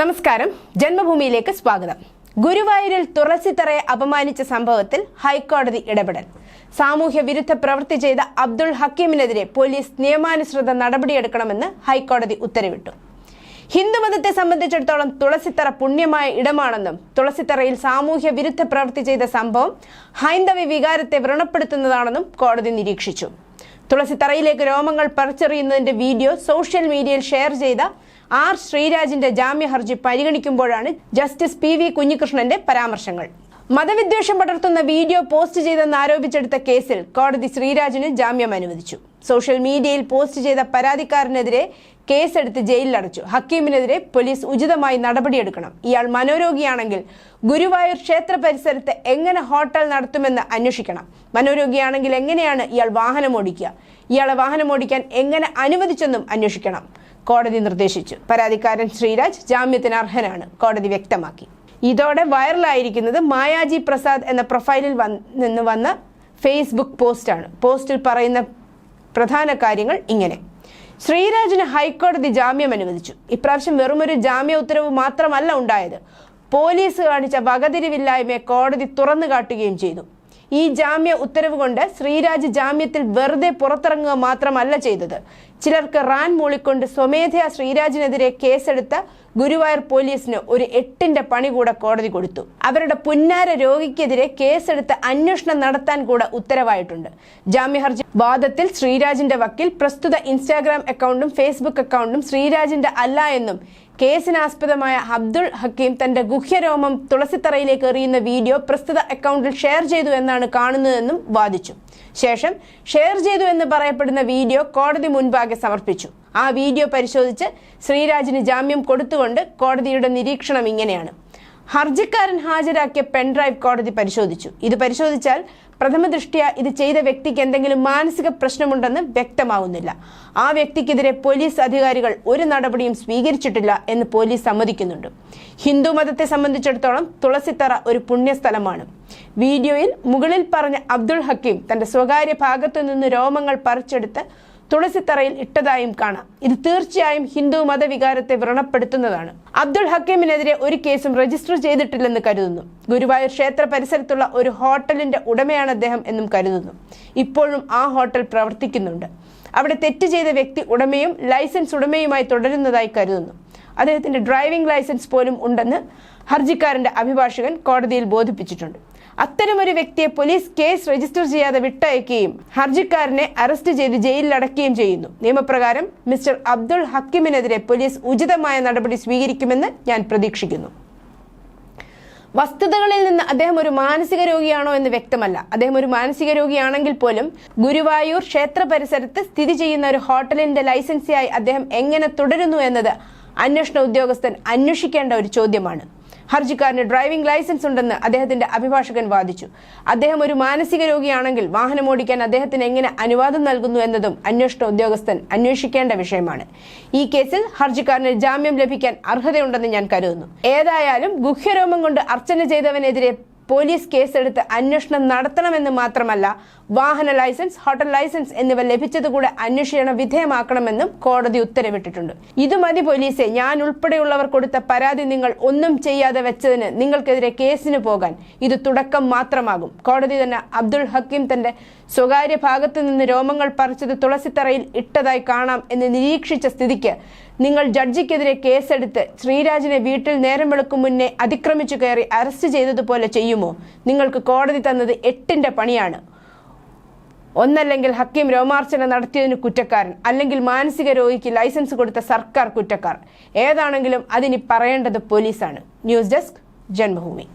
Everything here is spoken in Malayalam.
നമസ്കാരം. ജന്മഭൂമിയിലേക്ക് സ്വാഗതം. ഗുരുവായൂരിൽ തുളസിത്തറയെ അപമാനിച്ച സംഭവത്തിൽ ഹൈക്കോടതി ഇടപെടൽ. സാമൂഹ്യ വിരുദ്ധ പ്രവൃത്തി ചെയ്ത അബ്ദുൾ ഹക്കീമിനെതിരെ പോലീസ് നിയമാനുസൃത നടപടിയെടുക്കണമെന്ന് ഹൈക്കോടതി ഉത്തരവിട്ടു. ഹിന്ദുമതത്തെ സംബന്ധിച്ചിടത്തോളം തുളസിത്തറ പുണ്യമായ ഇടമാണെന്നും തുളസിത്തറയിൽ സാമൂഹ്യ വിരുദ്ധ പ്രവൃത്തി ചെയ്ത സംഭവം ഹൈന്ദവ വികാരത്തെ വ്രണപ്പെടുത്തുന്നതാണെന്നും കോടതി നിരീക്ഷിച്ചു. തുളസിത്തറയിലേക്ക് രോമങ്ങൾ പറിച്ചെറിയുന്നതിന്റെ വീഡിയോ സോഷ്യൽ മീഡിയയിൽ ഷെയർ ചെയ്ത ആർ ശ്രീരാജിന്റെ ജാമ്യ ഹർജി പരിഗണിക്കുമ്പോഴാണ് ജസ്റ്റിസ് പി വി കുഞ്ഞികൃഷ്ണന്റെ പരാമർശങ്ങൾ. മതവിദ്വേഷം പടർത്തുന്ന വീഡിയോ പോസ്റ്റ് ചെയ്തെന്ന് ആരോപിച്ചെടുത്ത കേസിൽ കോടതി ശ്രീരാജിന് ജാമ്യം അനുവദിച്ചു. സോഷ്യൽ മീഡിയയിൽ പോസ്റ്റ് ചെയ്ത പരാതിക്കാരനെതിരെ കേസെടുത്ത് ജയിലിലടച്ചു. ഹക്കീമിനെതിരെ പോലീസ് ഉചിതമായി നടപടിയെടുക്കണം. ഇയാൾ മനോരോഗിയാണെങ്കിൽ ഗുരുവായൂർ ക്ഷേത്ര പരിസരത്ത് എങ്ങനെ ഹോട്ടൽ നടത്തുമെന്ന് അന്വേഷിക്കണം. മനോരോഗിയാണെങ്കിൽ എങ്ങനെയാണ് ഇയാൾ വാഹനം ഓടിക്കുക? ഇയാളെ വാഹനം ഓടിക്കാൻ എങ്ങനെ അനുവദിച്ചെന്നും അന്വേഷിക്കണം. കോടതി നിർദ്ദേശിച്ചു. പരാതിക്കാരൻ ശ്രീരാജ് ജാമ്യത്തിന് അർഹനാണ്. കോടതി വ്യക്തമാക്കി. ഇതോടെ വൈറലായിരിക്കുന്നത് മായാജി പ്രസാദ് എന്ന പ്രൊഫൈലിൽ നിന്ന് വന്ന ഫേസ്ബുക്ക് പോസ്റ്റാണ്. പോസ്റ്റിൽ പറയുന്ന പ്രധാന കാര്യങ്ങൾ ഇങ്ങനെ. ശ്രീരാജിന് ഹൈക്കോടതി ജാമ്യം അനുവദിച്ചു. ഇപ്രാവശ്യം വെറുമൊരു ജാമ്യ ഉത്തരവ് മാത്രമല്ല ഉണ്ടായത്. പോലീസ് കാണിച്ച വകതിരിവില്ലായ്മയെ കോടതി തുറന്നു കാട്ടുകയും ചെയ്തു. ഈ ജാമ്യ ഉത്തരവ് കൊണ്ട് ശ്രീരാജ് ജാമ്യത്തിൽ വെറുതെ പുറത്തിറങ്ങുക മാത്രമല്ല ചെയ്തത്. ചിലർക്ക് റാൻ മൂളിക്കൊണ്ട് സ്വമേധയാ ശ്രീരാജിനെതിരെ കേസെടുത്ത ഗുരുവായൂർ പോലീസിന് ഒരു എട്ടിന്റെ പണി കൂടെ കോടതി കൊടുത്തു. അവരുടെ പുന്നാര രോഗിക്കെതിരെ കേസെടുത്ത് അന്വേഷണം നടത്താൻ കൂടെ ഉത്തരവായിട്ടുണ്ട്. ജാമ്യ ഹർജി വാദത്തിൽ ശ്രീരാജിന്റെ വക്കീൽ പ്രസ്തുത ഇൻസ്റ്റാഗ്രാം അക്കൗണ്ടും ഫേസ്ബുക്ക് അക്കൗണ്ടും ശ്രീരാജിന്റെ അല്ല എന്നും കേസിനാസ്പദമായ അബ്ദുൾ ഹക്കീം തന്റെ ഗുഹ്യരോമം തുളസിത്തറയിലേക്ക് എറിയുന്ന വീഡിയോ പ്രസ്തുത അക്കൗണ്ടിൽ ഷെയർ ചെയ്തു എന്നാണ് കാണുന്നതെന്നും വാദിച്ചു. ശേഷം ഷെയർ ചെയ്തു എന്ന് പറയപ്പെടുന്ന വീഡിയോ കോടതി മുൻപാകെ സമർപ്പിച്ചു. ആ വീഡിയോ പരിശോധിച്ച് ശ്രീരാജിന് ജാമ്യം കൊടുത്തുകൊണ്ട് കോടതിയുടെ നിരീക്ഷണം ഇങ്ങനെയാണ്. ഹർജിക്കാരൻ ഹാജരാക്കിയ പെൻഡ്രൈവ് കോടതി പരിശോധിച്ചു. ഇത് പരിശോധിച്ചാൽ പ്രഥമ ദൃഷ്ടിയാ ഇത് ചെയ്ത വ്യക്തിക്ക് എന്തെങ്കിലും മാനസിക പ്രശ്നമുണ്ടെന്ന് വ്യക്തമാവുന്നില്ല. ആ വ്യക്തിക്കെതിരെ പോലീസ് അധികാരികൾ ഒരു നടപടിയും സ്വീകരിച്ചിട്ടില്ല എന്ന് പോലീസ് സമ്മതിക്കുന്നുണ്ട്. ഹിന്ദു മതത്തെ സംബന്ധിച്ചിടത്തോളം തുളസിത്തറ ഒരു പുണ്യസ്ഥലമാണ്. വീഡിയോയിൽ മുകളിൽ പറഞ്ഞ അബ്ദുൾ ഹക്കീം തന്റെ സ്വകാര്യ ഭാഗത്തു നിന്ന് രോമങ്ങൾ പറിച്ചെടുത്ത് തുളസിത്തറയിൽ ഇട്ടതായും കാണാം. ഇത് തീർച്ചയായും ഹിന്ദു മതവികാരത്തെ വ്രണപ്പെടുത്തുന്നതാണ്. അബ്ദുൾ ഹക്കീമിനെതിരെ ഒരു കേസും രജിസ്റ്റർ ചെയ്തിട്ടില്ലെന്ന് കരുതുന്നു. ഗുരുവായൂർ ക്ഷേത്ര പരിസരത്തുള്ള ഒരു ഹോട്ടലിന്റെ ഉടമയാണ് അദ്ദേഹം എന്നും കരുതുന്നു. ഇപ്പോഴും ആ ഹോട്ടൽ പ്രവർത്തിക്കുന്നുണ്ട്. അവിടെ തെറ്റ് ചെയ്ത വ്യക്തി ഉടമയും ലൈസൻസ് ഉടമയുമായി തുടരുന്നതായി കരുതുന്നു. അദ്ദേഹത്തിന്റെ ഡ്രൈവിംഗ് ലൈസൻസ് പോലും ഉണ്ടെന്ന് ഹർജിക്കാരന്റെ അഭിഭാഷകൻ കോടതിയിൽ ബോധിപ്പിച്ചിട്ടുണ്ട്. അത്തരമൊരു വ്യക്തിയെ പോലീസ് കേസ് രജിസ്റ്റർ ചെയ്യാതെ വിട്ടയക്കുകയും ഹർജിക്കാരനെ അറസ്റ്റ് ചെയ്ത് ജയിലിലടക്കുകയും ചെയ്യുന്നു. നിയമപ്രകാരം മിസ്റ്റർ അബ്ദുൾ ഹക്കിമിനെതിരെ പോലീസ് ഉചിതമായ നടപടി സ്വീകരിക്കുമെന്ന് ഞാൻ പ്രതീക്ഷിക്കുന്നു. വസ്തുതകളിൽ നിന്ന് അദ്ദേഹം ഒരു മാനസിക രോഗിയാണോ എന്ന് വ്യക്തമല്ല. അദ്ദേഹം ഒരു മാനസിക രോഗിയാണെങ്കിൽ പോലും ഗുരുവായൂർ ക്ഷേത്ര പരിസരത്ത് സ്ഥിതി ചെയ്യുന്ന ഒരു ഹോട്ടലിന്റെ ലൈസൻസിയായി അദ്ദേഹം എങ്ങനെ തുടരുന്നു എന്നത് അന്വേഷണ ഉദ്യോഗസ്ഥൻ അന്വേഷിക്കേണ്ട ഒരു ചോദ്യമാണ്. ഹർജിക്കാരന് ഡ്രൈവിംഗ് ലൈസൻസ് ഉണ്ടെന്ന് അദ്ദേഹത്തിന്റെ അഭിഭാഷകൻ വാദിച്ചു. അദ്ദേഹം ഒരു മാനസിക രോഗിയാണെങ്കിൽ വാഹനം ഓടിക്കാൻ അദ്ദേഹത്തിന് എങ്ങനെ അനുവാദം നൽകുന്നു എന്നതും അന്വേഷണ ഉദ്യോഗസ്ഥൻ അന്വേഷിക്കേണ്ട വിഷയമാണ്. ഈ കേസിൽ ഹർജിക്കാരന് ജാമ്യം ലഭിക്കാൻ അർഹതയുണ്ടെന്ന് ഞാൻ കരുതുന്നു. ഏതായാലും ഗുഹ്യരോമം കൊണ്ട് അർച്ചന ചെയ്തവനെതിരെ പോലീസ് കേസെടുത്ത് അന്വേഷണം നടത്തണമെന്ന് മാത്രമല്ല വാഹന ലൈസൻസ് ഹോട്ടൽ ലൈസൻസ് എന്നിവ ലഭിച്ചതുകൂടെ അന്വേഷണ വിധേയമാക്കണമെന്നും കോടതി ഉത്തരവിട്ടിട്ടുണ്ട്. ഇത് മതി പോലീസെ ഞാൻ ഉൾപ്പെടെയുള്ളവർ കൊടുത്ത പരാതി നിങ്ങൾ ഒന്നും ചെയ്യാതെ വെച്ചതിന് നിങ്ങൾക്കെതിരെ കേസിന് പോകാൻ ഇത് തുടക്കം മാത്രമാകും. കോടതി തന്നെ അബ്ദുൾ ഹക്കീം തന്റെ സ്വകാര്യ ഭാഗത്തു നിന്ന് രോമങ്ങൾ പറിച്ചത് തുളസിത്തറയിൽ ഇട്ടതായി കാണാം എന്ന് നിരീക്ഷിച്ച സ്ഥിതിക്ക് നിങ്ങൾ ജഡ്ജിക്കെതിരെ കേസെടുത്ത് ശ്രീരാജിനെ വീട്ടിൽ നേരം വെളുക്കും മുന്നേ അതിക്രമിച്ചു കയറി അറസ്റ്റ് ചെയ്തതുപോലെ ചെയ്യുമോ? നിങ്ങൾക്ക് കോടതി തന്നത് എട്ടിന്റെ പണിയാണ്. ഒന്നല്ലെങ്കിൽ ഹക്കീം രോമാർച്ചന നടത്തിയതിന് കുറ്റക്കാരൻ അല്ലെങ്കിൽ മാനസിക രോഗിക്ക് ലൈസൻസ് കൊടുത്ത സർക്കാർ കുറ്റക്കാർ ഏതാണെങ്കിലും അതിനി പറയേണ്ടത് പോലീസാണ്. News desk Janmabhumi.